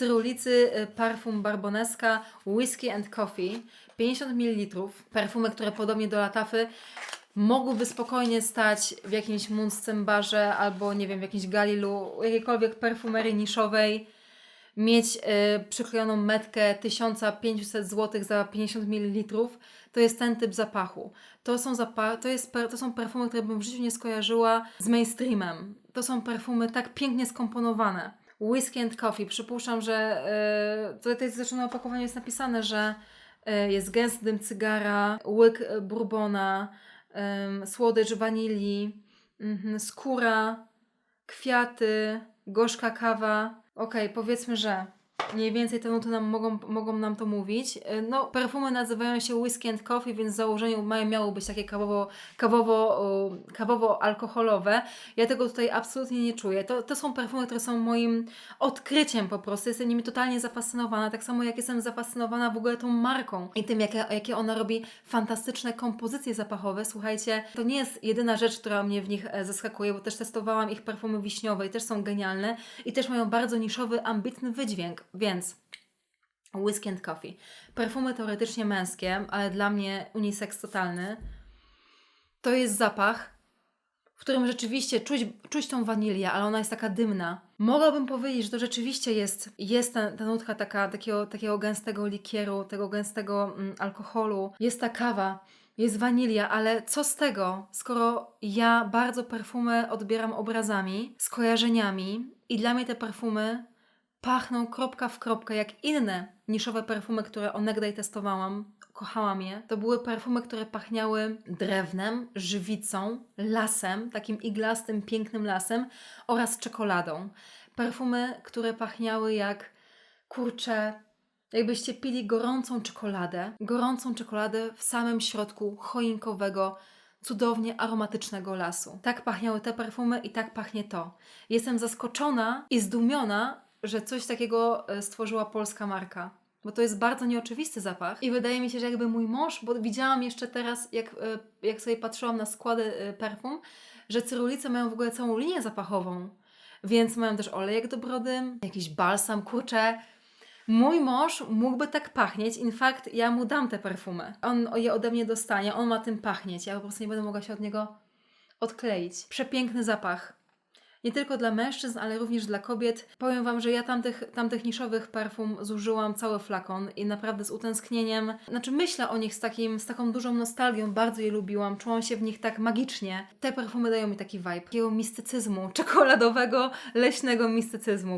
Cyrulicy y, parfum Barboneska Whisky and Coffee 50 ml. Perfumy, które podobnie do Latafy mogłyby spokojnie stać w jakimś Muncem barze albo nie wiem, w jakimś Galilu, jakiejkolwiek perfumerii niszowej mieć y, przyklejoną metkę 1500 zł za 50 ml, to jest ten typ zapachu. To są, zapa- to, jest to są perfumy, które bym w życiu nie skojarzyła z mainstreamem. To są perfumy tak pięknie skomponowane. Whisky and Coffee. Przypuszczam, że y, tutaj tutaj zresztą na opakowaniu jest napisane, że y, jest gęsty dym cygara, łyk bourbona, słodycz wanilii, mhm, skóra, kwiaty, gorzka kawa. Okej, powiedzmy, że mniej więcej te nuty nam mogą, mogą nam to mówić. Y, No, perfumy nazywają się whisky and coffee, więc w założeniu mają, miały być takie kawowo, kawowo, kawowo-alkoholowe. Ja tego tutaj absolutnie nie czuję. To, to są perfumy, które są moim odkryciem po prostu. Jestem nimi totalnie zafascynowana, tak samo jak jestem zafascynowana w ogóle tą marką i tym, jakie, jakie ona robi fantastyczne kompozycje zapachowe. Słuchajcie, to nie jest jedyna rzecz, która mnie w nich e, zaskakuje, bo też testowałam ich perfumy wiśniowe i też są genialne i też mają bardzo niszowy, ambitny wydźwięk, więc Whisky and Coffee. Perfumy teoretycznie męskie, ale dla mnie unisex totalny. To jest zapach, w którym rzeczywiście czuć, czuć tą wanilię, ale ona jest taka dymna. Mogłabym powiedzieć, że to rzeczywiście jest, jest ta, ta nutka taka, takiego, takiego gęstego likieru, tego gęstego mm, alkoholu. Jest ta kawa, jest wanilia, ale co z tego, skoro ja bardzo perfumy odbieram obrazami, skojarzeniami i dla mnie te perfumy pachną kropka w kropkę jak inne niszowe perfumy, które onegdaj testowałam. Kochałam je. To były perfumy, które pachniały drewnem, żywicą, lasem, takim iglastym, pięknym lasem oraz czekoladą. Perfumy, które pachniały jak kurcze, jakbyście pili gorącą czekoladę, gorącą czekoladę w samym środku choinkowego, cudownie aromatycznego lasu. Tak pachniały te perfumy i tak pachnie to. Jestem zaskoczona i zdumiona, że coś takiego e, stworzyła polska marka. Bo to jest bardzo nieoczywisty zapach. I wydaje mi się, że jakby mój mąż, bo widziałam jeszcze teraz, jak, e, jak sobie patrzyłam na składy e, perfum, że cyrulice mają w ogóle całą linię zapachową. Więc mają też olejek do brody, jakiś balsam, kurczę. Mój mąż mógłby tak pachnieć. In fact, ja mu dam te perfumy. On je ode mnie dostanie, on ma tym pachnieć. Ja po prostu nie będę mogła się od niego odkleić. Przepiękny zapach. Nie tylko dla mężczyzn, ale również dla kobiet. Powiem Wam, że ja tamtych, tamtych niszowych perfum zużyłam cały flakon i naprawdę z utęsknieniem. Znaczy myślę o nich z, takim, z taką dużą nostalgią, bardzo je lubiłam, czułam się w nich tak magicznie. Te perfumy dają mi taki vibe, takiego mistycyzmu, czekoladowego, leśnego mistycyzmu.